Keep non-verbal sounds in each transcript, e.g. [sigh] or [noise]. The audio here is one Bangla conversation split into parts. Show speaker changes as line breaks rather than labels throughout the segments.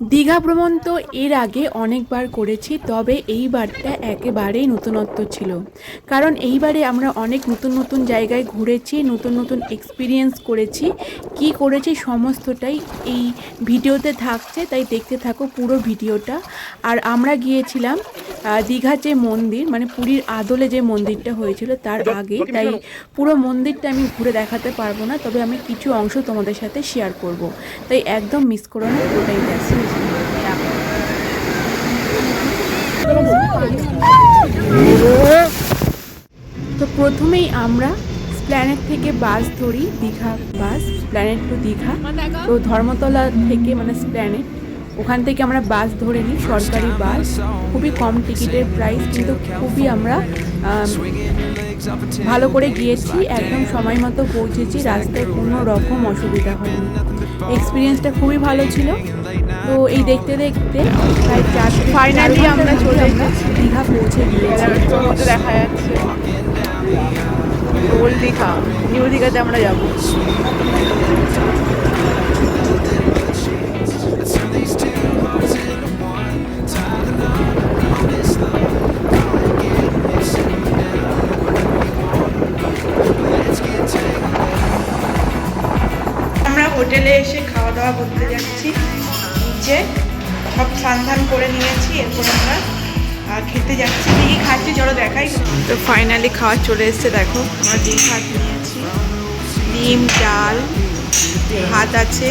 দীঘা ভ্রমণ তো এর আগে অনেকবার করেছি, তবে এইবারটা একেবারেই নতুনত্ব ছিল। কারণ এইবারে আমরা অনেক নতুন নতুন জায়গায় ঘুরেছি, নতুন নতুন এক্সপিরিয়েন্স করেছি কি করেছি সমস্তটাই এই ভিডিওতে থাকছে তাই দেখতে থাকো পুরো ভিডিওটা। আর আমরা গিয়েছিলাম দীঘার যে মন্দির মানে পুরীর আদলে যে মন্দিরটা হয়েছিল তার আগে তাই পুরো মন্দিরটা আমি ঘুরে দেখাতে পারব না তবে আমি কিছু অংশ তোমাদের সাথে শেয়ার করব। তাই একদম মিস করো না পুরোটাই তো প্রথমেই আমরা প্ল্যানেট থেকে বাস ধরি Digha bus planet to Digha. তো ধর্মতলা থেকে মানে প্ল্যানেট ওখান থেকে আমরা বাস ধরে নিই সরকারি বাস খুবই কম টিকিটের প্রাইস কিন্তু খুবই আমরা ভালো করে গিয়েছি একদম সময় মতো পৌঁছেছি রাস্তায় কোনো রকম অসুবিধা হয়নি। এক্সপিরিয়েন্সটা খুবই ভালো ছিল। তো এই দেখতে দেখতে প্রায় চার ফাইনালি আমরা চলে দীঘা পৌঁছে গিয়েছি।
দেখা যাচ্ছে। ওল্ড দীঘা নিউ দীঘাতে আমরা যাব। হোটেলে এসে খাওয়া দাওয়া করতে যাচ্ছি। নিচে সব স্নান করে নিয়েছি, এরপর আমরা খেতে যাচ্ছি। কি খাচ্ছি, চলো দেখাই। তো ফাইনালি খাওয়া চলে এসছে, দেখো। আমরা ডিম ভাত নিয়েছি। ডিম, ডাল, ভাত আছে।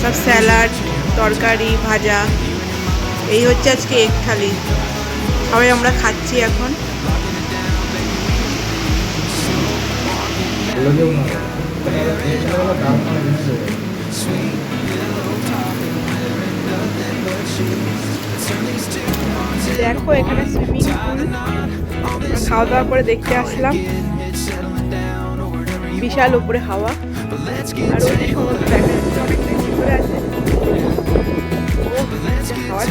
সব স্যালাড, তরকারি, ভাজা। এই হচ্ছে আজকে এক থালি। সবাই আমরা খাচ্ছি এখন। দেখো, এখানে সুইমিং পুল খাওয়া দাওয়া করে দেখতে আসলাম। বিশাল উপরে হাওয়া। আর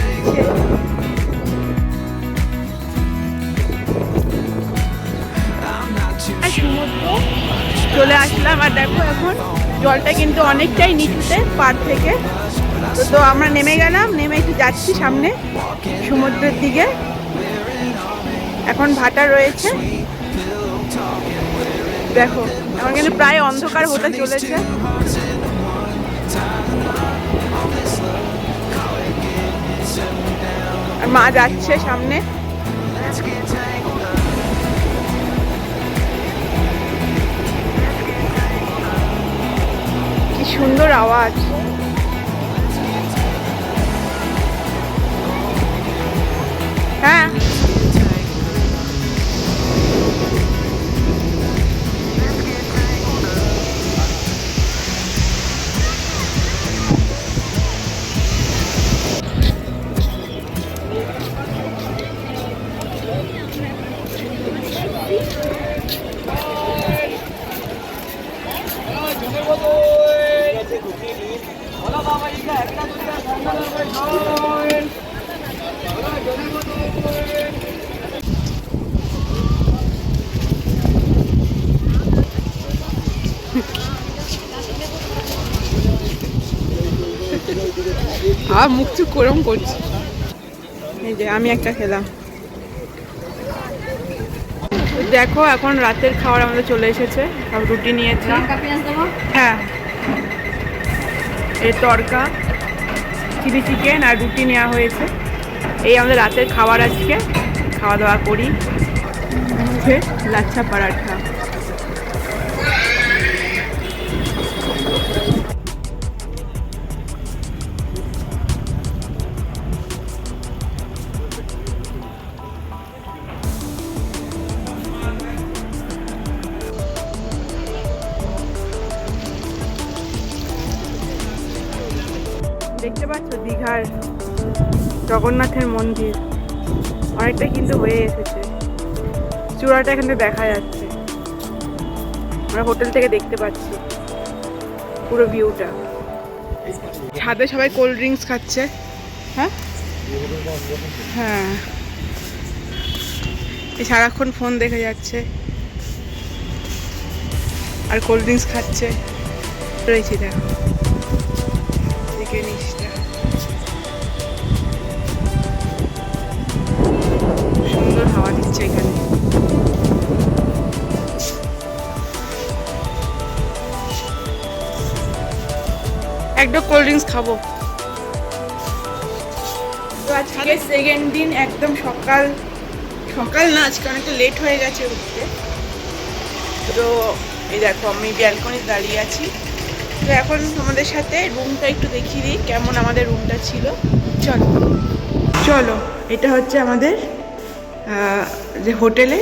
ওই সমুদ্র, চলে আসলাম। আর দেখো এখন, জলটা কিন্তু অনেকটাই নিচুতে, পার থেকে। তো আমরা নেমে গেলাম, নেমে একটু যাচ্ছি সামনে, সমুদ্রের দিকে। এখন ভাটা রয়েছে। দেখো এখন কিন্তু প্রায় অন্ধকার হতে চলেছে। আর মা যাচ্ছে সামনে। কি সুন্দর আওয়াজ। হ্যাঁ আর মুখ চুপ করম করছি। এই যে আমি একটা খেলাম। দেখো এখন রাতের খাবার আমাদের চলে এসেছে। সব রুটি নিয়েছি। হ্যাঁ। এই তরকা চিলি চিকেন আর রুটি নেওয়া হয়েছে। এই আমাদের রাতের খাবার আজকে। খাওয়া দাওয়া করি। লাচ্ছা পরাঠা। দীঘার জগন্নাথের মন্দির। অনেকটা কিন্তু হয়ে এসেছে। চূড়াটা এখানে দেখা যাচ্ছে। আমরা হোটেল থেকে দেখতে পাচ্ছি পুরো ভিউটা। ছাদে সবাই কোল্ড ড্রিঙ্কস খাচ্ছে। হ্যাঁ? হ্যাঁ। সারাক্ষণ ফোন দেখে যাচ্ছে। আর কোল্ড ড্রিঙ্কস খাচ্ছে। রয়েছে দেখো। দেখে নিস। এখানে। একটা কোল্ড ড্রিঙ্কস খাব। তো আজকে সেকেন্ড দিন একদম সকাল সকাল না আজকে অনেকটা লেট হয়ে গেছে উঠতে। তো এই দেখো আমি ব্যালকনি দাঁড়িয়ে আছি। তো এখন তোমাদের সাথে রুমটা একটু দেখিয়ে দিই কেমন আমাদের রুমটা ছিল। চলো। চলো এটা হচ্ছে আমাদের যে হোটেলে,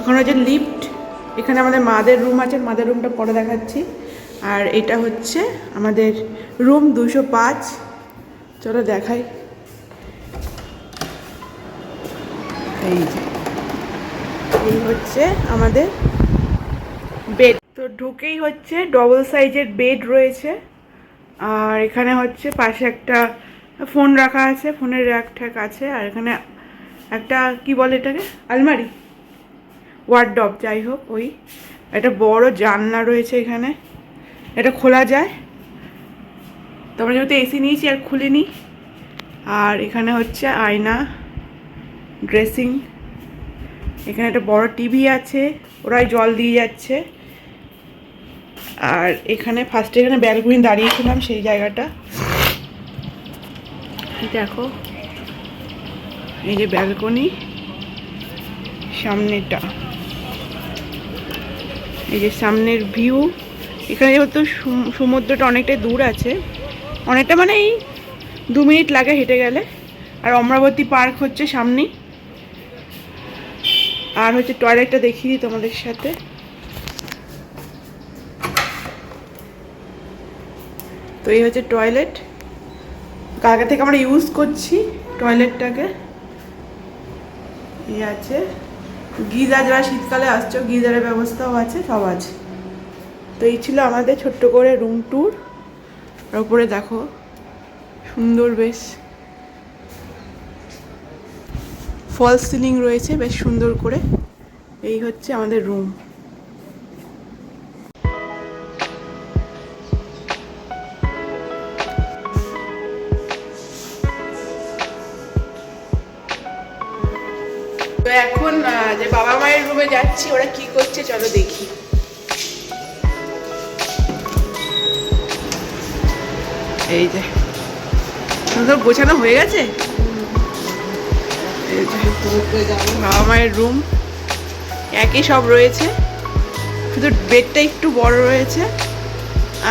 এখন হচ্ছে লিফট, এখানে আমাদের মাদের রুম আছে, মাদের রুমটা পরে দেখাচ্ছি। আর এটা হচ্ছে আমাদের রুম দুশো পাঁচ। চলো দেখাই। এই যে, এই হচ্ছে আমাদের বেড তো ঢুকেই হচ্ছে ডবল সাইজের বেড রয়েছে। আর এখানে হচ্ছে পাশে একটা ফোন রাখা আছে ফোনের র্যাক ঠ্যাক আছে। আর এখানে একটা কি বলে এটাকে? আলমারি? ওয়ার্ডব যাই হোক, ওই একটা বড় জানলা রয়েছে এখানে। এটা খোলা যায়। তো আমরা যেহেতু এসি নিয়েছি আর খুলে খুলিনি। আর এখানে হচ্ছে আয়না ড্রেসিং এখানে একটা বড় টিভি আছে, ওরাই জল দিয়ে যাচ্ছে। আর এখানে ফার্স্টে এখানে ব্যালকনি দাঁড়িয়েছিলাম সেই জায়গাটা। দেখো। এই যে ব্যালকনি সামনেটা এই যে সামনের ভিউ, এখানে যেহেতু সম- সমুদ্রটা অনেকটাই দূর আছে, অনেকটা মানে এই দু মিনিট লাগে হেঁটে গেলে। আর অমরাবতী পার্ক হচ্ছে সামনেই আর হচ্ছে টয়লেটটা দেখিয়ে দিই তোমাদের সাথে। তো এই হচ্ছে টয়লেট। কালকে থেকে আমরা ইউজ করছি টয়লেটটাকে। এই আছে। গিজার যারা শীতকালে আসছো গিজারের ব্যবস্থাও আছে, সব আছে। তো এই ছিল আমাদের ছোট্ট করে রুম ট্যুর আর উপরে দেখো, সুন্দর বেশ ফলস সিলিং রয়েছে, বেশ সুন্দর করে। এই হচ্ছে আমাদের রুম বাবা মায়ের রুমে যাচ্ছি, ওরা কি করছে চলো দেখি। এই যে সুন্দর গোছানো হয়ে গেছে? বাবা মায়ের রুম, একই সব রয়েছে। শুধু বেডটা একটু বড় রয়েছে,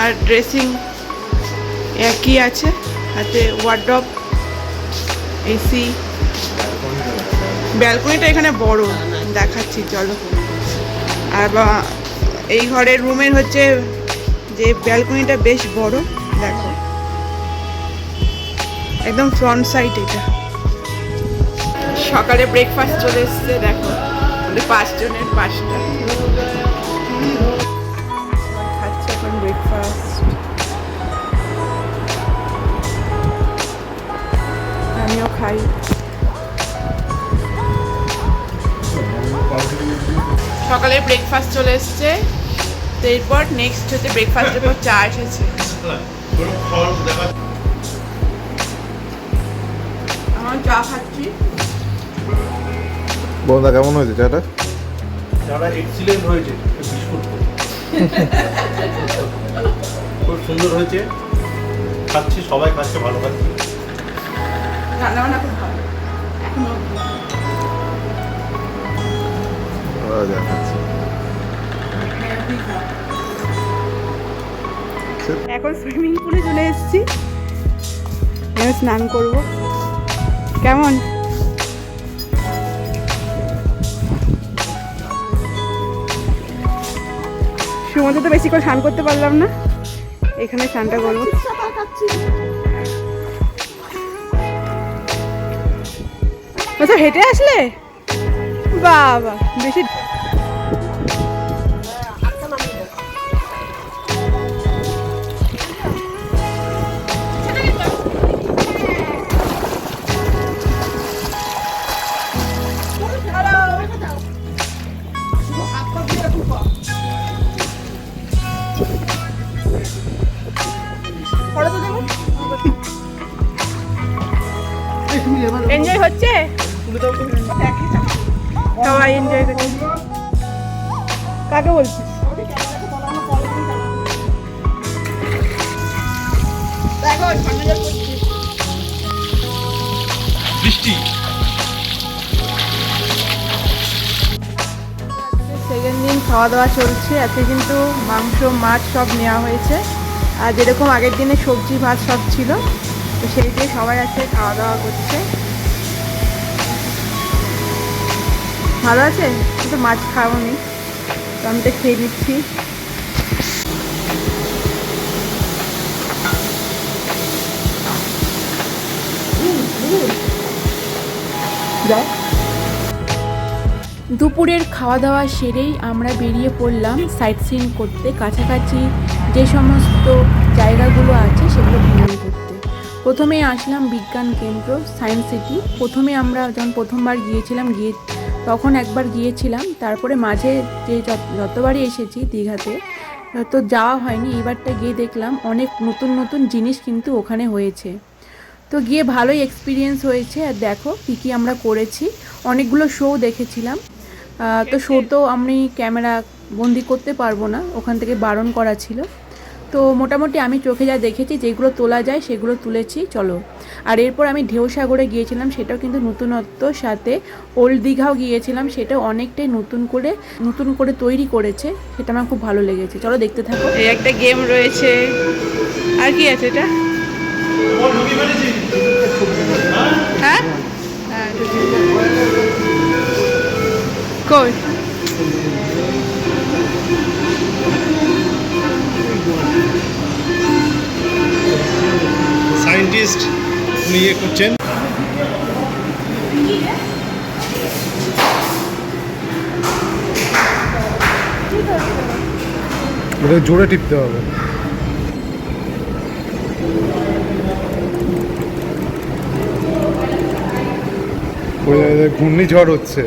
আর ড্রেসিং একই আছে, হাতে ওয়ার্ড্রপ এসি। ব্যালকনিটা এখানে বড়। দেখাচ্ছি চলো। আর এই ঘরের রুমের হচ্ছে যে ব্যালকনিটা বেশ বড় দেখো। একদম ফ্রন্ট সাইড এটা। সকালে ব্রেকফাস্ট চলে এসছে দেখো। আমাদের পাঁচজনের পাঁচটা। খাচ্ছে এখন ব্রেকফাস্ট আমিও খাই। সকালে ব্রেকফাস্ট চলে এসছে। তো এরপর নেক্সট হচ্ছে ব্রেকফাস্টের পর চা এসেছে। আমার চা খাচ্ছি।
বন্ধা কেমন হয়েছে চাটা?
যারা এক্সিলেন্ট হয়েছে বিস্কুট খুব সুন্দর হয়েছে। খাচ্ছি সবাই খাচ্ছে ভালো খাচ্ছি।
রান্না বান্না খুব ভালো। এখনও
দেখাচ্ছি।
এখন সুইমিং পুলে চলে এসেছি। এবার স্নান করব। কেমন? সমুদ্রে তো বেশি করে স্নান করতে পারলাম না। এখানে স্নানটা করব। আচ্ছা হেঁটে আসলে? বাবা, বেশি এনজয় হচ্ছে? সবাই এনজয় করছে। কাকে বলছিস?
বৃষ্টি।
দিন খাওয়া দাওয়া চলছে, আজকে কিন্তু মাংস, মাছ সব নেওয়া হয়েছে। আর যেরকম আগের দিনে সবজি, ভাত সব ছিল, তো সেই দিয়ে সবাই আজকে খাওয়া দাওয়া করছে। ভালো আছে কিন্তু মাছ খাব নি তো আমি তো খেয়ে নিচ্ছি। যাও।
দুপুরের খাওয়া দাওয়া সেরেই আমরা বেরিয়ে পড়লাম সাইট সিন করতে। কাছাকাছি যে সমস্ত জায়গাগুলো আছে সেগুলো ভ্রমণ করতে। প্রথমে আসলাম বিজ্ঞান কেন্দ্র, সায়েন্স সিটি। প্রথমে আমরা যখন প্রথমবার গিয়েছিলাম, গিয়ে তখন একবার গিয়েছিলাম। তারপরে মাঝে যে যত- যতবারই এসেছি দীঘাতে, তো যাওয়া হয়নি। এবারটা গিয়ে দেখলাম অনেক নতুন নতুন জিনিস কিন্তু ওখানে হয়েছে। তো গিয়ে ভালোই এক্সপিরিয়েন্স হয়েছে। আর দেখো কী কী আমরা করেছি। অনেকগুলো শো দেখেছিলাম। তো শো তো আমি ক্যামেরা বন্দি করতে পারব না ওখান থেকে বারণ করা ছিল। তো মোটামুটি আমি চোখে যা দেখেছি যেগুলো তোলা যায় সেগুলো তুলেছি চলো। আর এরপর আমি ঢেউসাগরে গিয়েছিলাম সেটাও কিন্তু নতুনত্বর সাথে ওল্ড দীঘাও গিয়েছিলাম সেটা অনেকটাই নতুন করে নতুন করে তৈরি করেছে সেটা আমার খুব ভালো লেগেছে। চলো দেখতে থাকো।
এই একটা গেম রয়েছে। আর কি আছে এটা? হ্যাঁ? হ্যাঁ কই?
সায়েন্টিস্ট উনি ইয়ে করছেন।
ওটা জোরে টিপতে হবে। ঘূর্ণিঝড় হচ্ছে।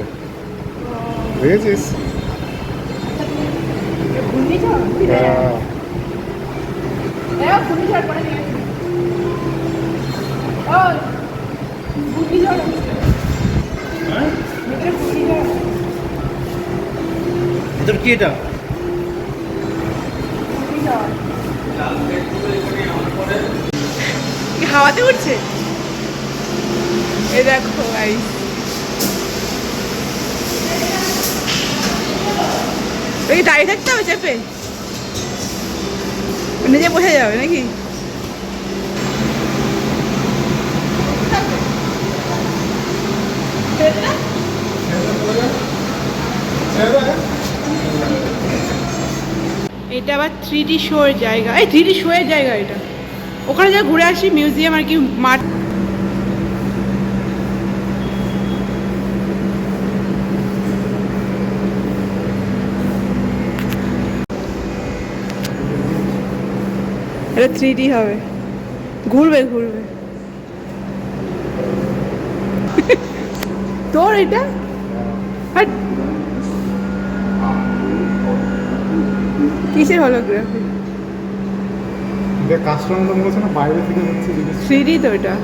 হ্যাঁ।
ভিতর কি এটা
কি হাওয়াতে উঠছে এই দেখো গাইস ওই দাঁড়িয়ে থাকতে হবে চেপে নিজে বসে যাবে নাকি? এটা আবার থ্রি ডি শোয়ের জায়গা। এই থ্রি ডি শোয়ের জায়গা এটা। ওখানে যা ঘুরে আসি মিউজিয়াম আর কি মাঠ। এটা থ্রি ডি হবে। ঘুরবে ঘুরবে। তোর এটা। কিসের হলোগ্রাফি
বাইরে থেকে
থ্রি ডি তো এটা।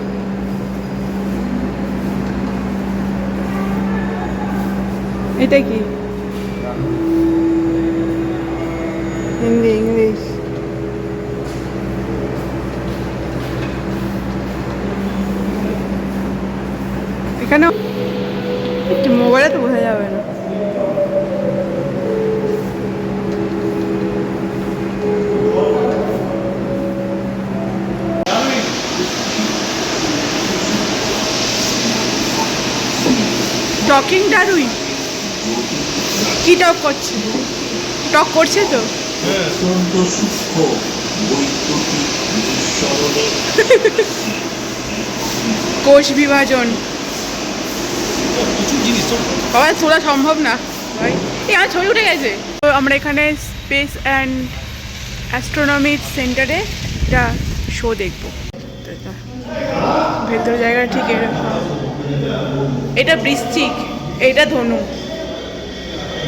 এটা কি? হিন্দি ইংলিশ এখানেও একটু মোবাইলে তো বোঝা যাবে না টকিং ডারুই কি টক করছে? টক করছে তো?
অত্যন্ত সূক্ষ্ম বৈদ্যুতিক নিঃসরণে।
কোষ বিভাজন। বাবা তোলা সম্ভব না। ভাই এই আমার ছবি উঠে গেছে। তো আমরা এখানে স্পেস অ্যান্ড অ্যাস্ট্রোনমি সেন্টারে একটা শো দেখব। তো ভেতর জায়গা ঠিক এরকম। এটা বৃশ্চিক এটা ধনু।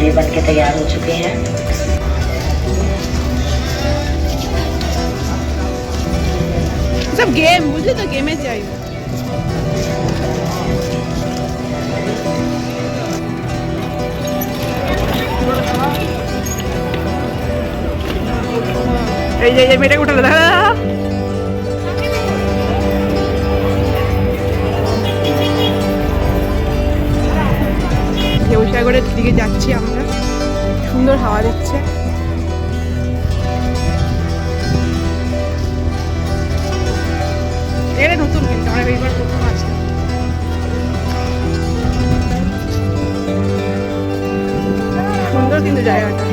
मेरे चावले बन के तैयार हो चुके हैं
সব গেম বুঝলি তো গেমে চাই এই যে এই যে মেয়েটাকে উঠালো [laughs] সাগরের দিকে যাচ্ছি আমরা। সুন্দর হাওয়া দিচ্ছে। এটা নতুন কিন্তু আমরা এইবার প্রথম আসলাম। সুন্দর কিন্তু জায়গাটা।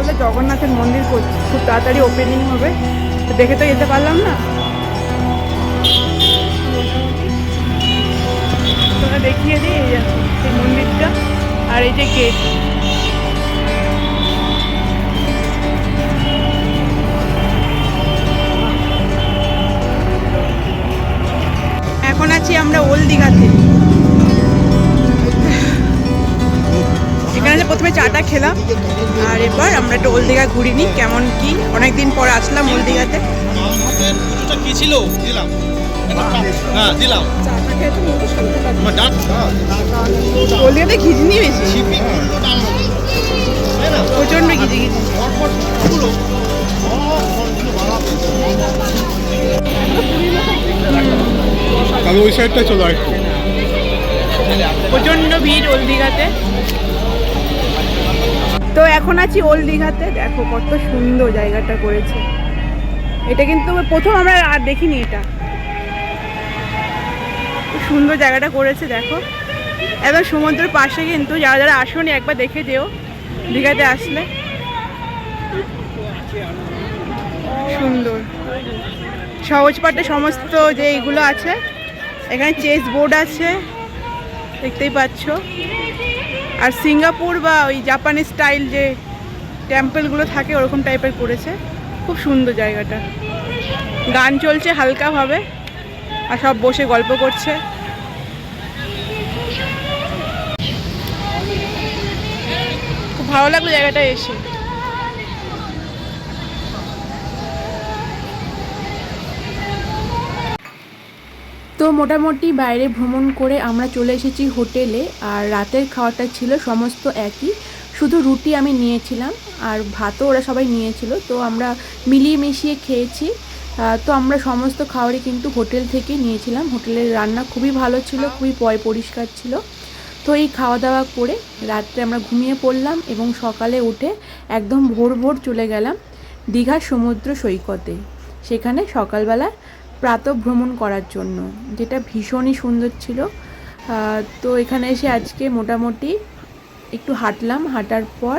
আসলে জগন্নাথের মন্দির খুব তাড়াতাড়ি ওপেনিং হবে। তো দেখে তো যেতে পারলাম না। দেখিয়ে দিই এই মন্দিরটা আর এই যে গেট এখন আছি আমরা ওল্ড দীঘাতে প্রথমে চাটা খেলাম। আর এবার আমরা একটু ওল দীঘা ঘুরি নি কেমন কি? অনেকদিন পর আসলাম ওল দীঘাতে
হাতের পুজোটা কি ছিল? দিলাম। হ্যাঁ দিলাম। ডান
ঘিজনি বেশি। ঘিজি ঘিজি
তাহলে ওই সাইডটা চলো একটু
প্রচণ্ড ভিড় ওল দীঘাতে তো এখন আছি ওল্ড দীঘাতে। দেখো কত সুন্দর জায়গাটা করেছে। এটা কিন্তু প্রথম আমরা আর দেখিনি এটা। সুন্দর জায়গাটা করেছে, দেখো। একদম সমুদ্রের পাশে কিন্তু যারা যারা আসনি একবার দেখে যেও, দীঘাতে আসলে। সুন্দর। সহজ পাঠে সমস্ত যে এইগুলো আছে, এখানে চেস বোর্ড আছে, দেখতেই পাচ্ছ। আর সিঙ্গাপুর বা ওই জাপানি স্টাইল যে টেম্পলগুলো থাকে, ওরকম টাইপের করেছে। খুব সুন্দর জায়গাটা। গান চলছে হালকাভাবে, আর সব বসে গল্প করছে। খুব ভালো লাগল জায়গাটা এসে।
তো মোটামুটি বাইরে ভ্রমণ করে আমরা চলে এসেছি হোটেলে আর রাতের খাওয়াটা ছিল সমস্ত একই। শুধু রুটি আমি নিয়েছিলাম আর ভাতও ওরা সবাই নিয়েছিল। তো আমরা মিলিয়ে মিশিয়ে খেয়েছি। তো আমরা সমস্ত খাবারই কিন্তু হোটেল থেকে নিয়েছিলাম। হোটেলের রান্না খুবই ভালো ছিল, খুবই পয় পরিষ্কার ছিল। তো এই খাওয়া দাওয়া করে রাত্রে আমরা ঘুমিয়ে পড়লাম এবং সকালে উঠে একদম ভোর ভোর চলে গেলাম দীঘার সমুদ্র সৈকতে। সেখানে সকালবেলা প্রাতঃ ভ্রমণ করার জন্য, যেটা ভীষণই সুন্দর ছিল। তো এখানে এসে আজকে মোটামুটি একটু হাঁটলাম, হাঁটার পর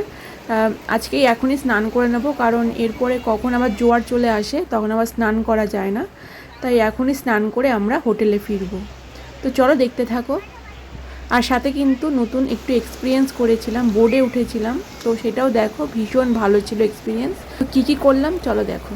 আজকেই এখনই স্নান করে নেব, কারণ এরপরে কখন আবার জোয়ার চলে আসে, তখন আবার স্নান করা যায় না। তাই এখনই স্নান করে আমরা হোটেলে ফিরবো। তো চলো দেখতে থাকো। আর সাথে কিন্তু নতুন একটু এক্সপিরিয়েন্স করেছিলাম বোর্ডে উঠেছিলাম। তো সেটাও দেখো, ভীষণ ভালো ছিল এক্সপিরিয়েন্স তো কী কী করলাম, চলো দেখো।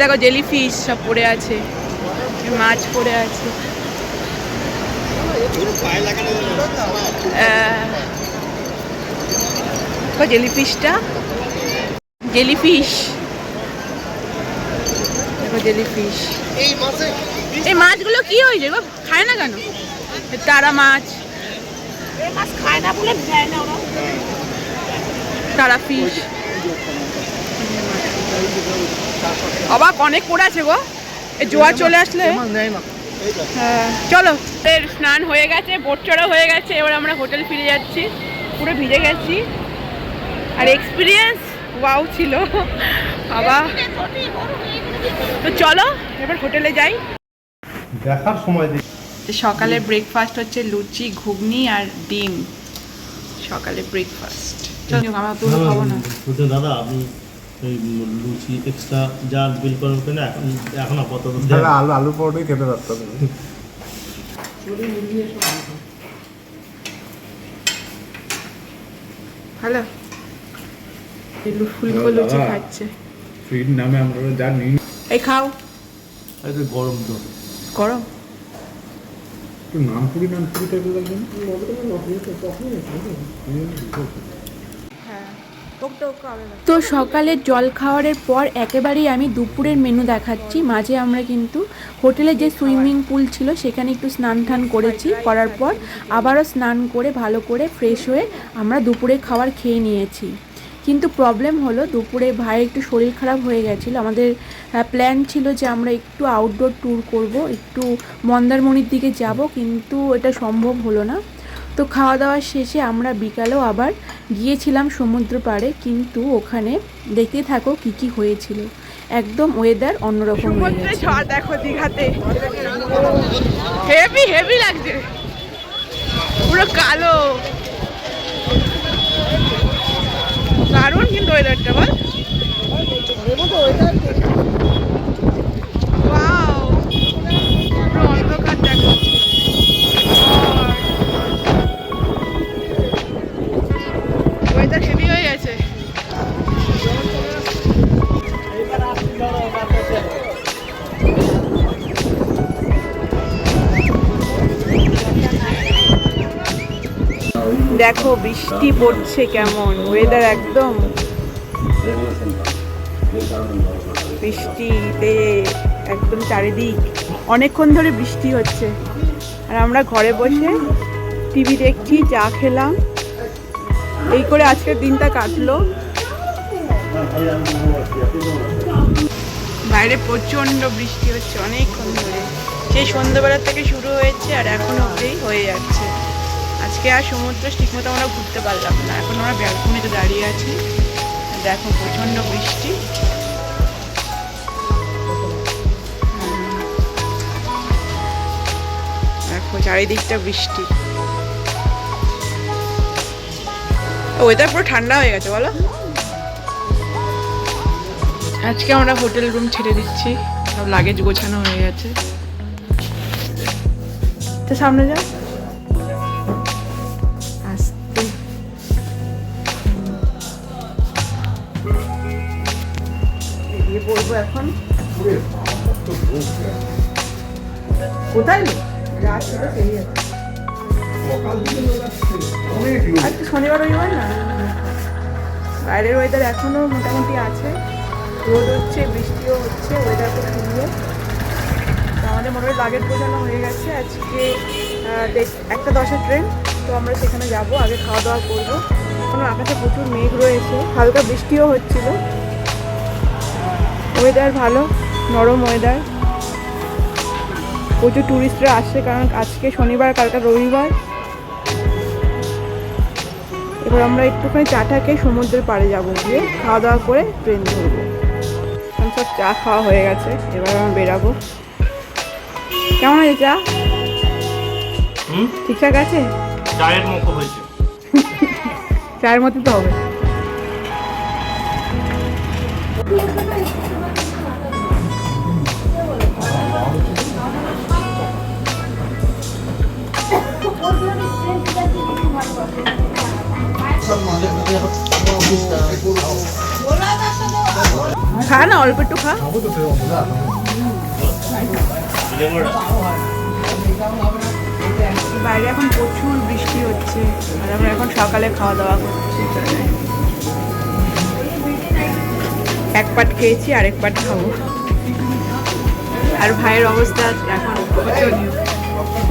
দেখো জেলি ফিশ সব পড়ে আছে, মাছ পড়ে আছে। জেলি ফিশটা জেলি ফিশ দেখো জেলি এই মাছগুলো কি হয়েছে খায় না কেন? তারা মাছ। তারা ফিশ অবাক অনেক পড়ে আছে গো এই জোয়ার চলে আসলে হ্যাঁ চলো এর স্নান হয়ে গেছে বোট চড়া হয়ে গেছে এবার আমরা হোটেল ফিরে যাচ্ছি পুরো ভিজে গেছি আর এক্সপিরিয়েন্স ওয়াও ছিল বাবা তো চলো এবার হোটেলে যাই
দেখার সময় দিই
সকালে ব্রেকফাস্ট হচ্ছে লুচি ঘুগনি আর ডিম সকালে ব্রেকফাস্ট চলো আমরা তো খাব না
দাদা আপনি লুচি এক্সট্রা যা বিল কিনা এখন এখন আপাতত
আলু আলু পরোটাই খেতে পারতাম।
হ্যালো। ফুলকো লুচি খাচ্ছে।
ফিড নামে আমরা জানি
এই খাও।
এই গরম তো
গরম?
একটু নামপুরি নামপুরি টাইপের লাগবে না?
তো সকালে জল খাওয়ারের পর একেবারেই আমি দুপুরের মেনু দেখাচ্ছি। মাঝে আমরা কিন্তু হোটেলে যে সুইমিং পুল ছিল, সেখানে একটু স্নান টান করেছি। করার পর আবারও স্নান করে, ভালো করে ফ্রেশ হয়ে আমরা দুপুরে খাবার খেয়ে নিয়েছি। কিন্তু প্রবলেম হলো, দুপুরে ভাইয়ের একটু শরীর খারাপ হয়ে গেছিল। আমাদের প্ল্যান ছিল যে আমরা একটু আউটডোর ট্যুর করব, একটু মন্দারমণির দিকে যাব, কিন্তু এটা সম্ভব হলো না। তো খাওয়া দাওয়া শেষে আমরা বিকালেও আবার গিয়েছিলাম সমুদ্র পাড়ে কিন্তু ওখানে দেখতে থাকো কি কি হয়েছিল। একদম ওয়েদার অন্যরকম হয়ে
সমুদ্রে
গেছে।
ঝড় দেখো দীঘাতে। হেভি হেভি লাগছে। পুরো কালো। দারুণ কিন্তু ওয়েদারটা বল। দেখো, বৃষ্টি পড়ছে কেমন? ওয়েদার একদম বৃষ্টিতে একদম চারিদিক। অনেকক্ষণ ধরে বৃষ্টি হচ্ছে। আর আমরা ঘরে বসে টিভি দেখছি, চা খেলাম। এই করে আজকের দিনটা কাটলো। বাইরে প্রচণ্ড বৃষ্টি হচ্ছে, অনেকক্ষণ ধরে। সেই সন্ধ্যেবেলা থেকে শুরু হয়েছে আর এখন অবধি হয়ে যাচ্ছে। আজকে আর সমুদ্র ঠিকমতো আমরা ঘুরতে পারলাম না। এখন আমরা ব্যালকনিতে দাঁড়িয়ে আছি। দেখো, প্রচণ্ড বৃষ্টি। দেখো, চারিদিকটা বৃষ্টি। ওয়েদার পুরো ঠান্ডা হয়ে গেছে, বলো। আজকে আমরা হোটেল রুম ছেড়ে দিচ্ছি। সব লাগেজ গোছানো হয়ে গেছে। তো সামনে যাও। এখন? কোথায় আছে। আজকে শনিবার রবিবার না? বাইরের ওয়েদার এখনও মোটামুটি আছে। রোদ হচ্ছে বৃষ্টিও হচ্ছে ওয়েদার খুব সুন্দর। আমাদের মোটামুটি লাগেজ গোছানো হয়ে গেছে। আজকে একটা দশের ট্রেন তো আমরা সেখানে যাব আগে খাওয়া দাওয়া করব। এখন আকাশে প্রচুর মেঘ রয়েছে হালকা বৃষ্টিও হচ্ছিল। ওয়েদার ভালো নরম ওয়েদার প্রচুর ট্যুরিস্টরা আসছে কারণ আজকে শনিবার কালকে রবিবার। এবার আমরা একটুখানি চাটা খেয়ে সমুদ্রের পাড়ে যাব গিয়ে। খাওয়া দাওয়া করে ট্রেন ধরবো। এখন সব চা খাওয়া হয়ে গেছে এবার আমরা বেরাবো। কেমন আছে চা? ঠিকঠাক আছে?
চায়ের মতো হয়েছে। [laughs]
চায়ের মতো তো হবে। খা না, অল্প একটু খা। বাইরে এখন প্রচুর বৃষ্টি হচ্ছে, আর আমরা এখন সকালে খাওয়া দাওয়া করছি। এক পাট খেয়েছি আর এক পাট খাব। আর ভাইয়ের অবস্থা এখন শোচনীয়।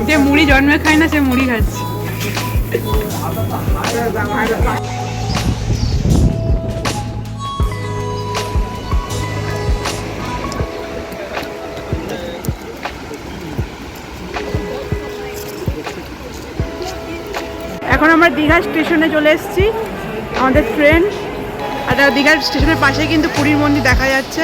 যে মুড়ি জন্মে খায় না, সে মুড়ি খাচ্ছে। এখন আমরা দীঘা স্টেশনে চলে এসেছি, আমাদের ট্রেন আর তার দীঘা স্টেশনের পাশে কিন্তু পুরীর মন্দির দেখা যাচ্ছে।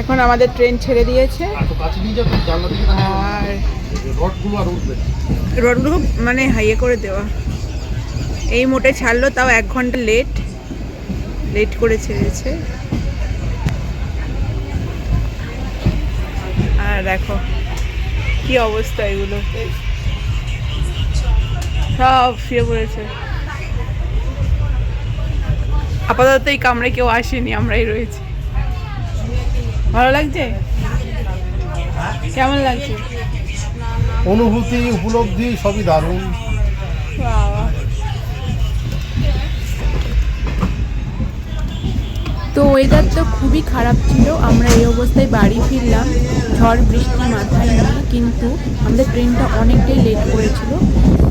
এখন আমাদের ট্রেন ছেড়ে দিয়েছে। আর মানে হাইয়ে করে দেওয়া। এই মোটে ছাড়লো, তাও এক ঘণ্টা লেট। লেট করে ছেড়েছে। আর দেখো কি অবস্থা এগুলো? সব শুয়ে পড়েছে। আপাতত এই কামড়ে কেউ আসেনি আমরাই রয়েছি। ভালো লাগছে? কেমন লাগছে?
অনুভূতি উপলব্ধি সবই দারুণ।
তো ওয়েদার তো খুবই খারাপ ছিল, আমরা এই অবস্থায় বাড়ি ফিরলাম। ঝড় বৃষ্টি মাথায় নিয়ে কিন্তু আমাদের ট্রেনটা অনেকটাই লেট করেছিল।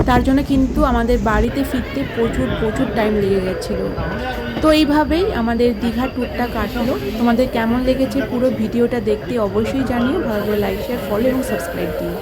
তার জন্য কিন্তু আমাদের বাড়িতে ফিরতে প্রচুর প্রচুর টাইম লেগে গেছিল। তো এইভাবেই আমাদের দীঘা ট্যুরটা কাটলো। তোমাদের কেমন লেগেছে পুরো ভিডিওটা দেখতে অবশ্যই জানিও। ভালো লাইক শেয়ার ফলো এবং সাবস্ক্রাইব দিও।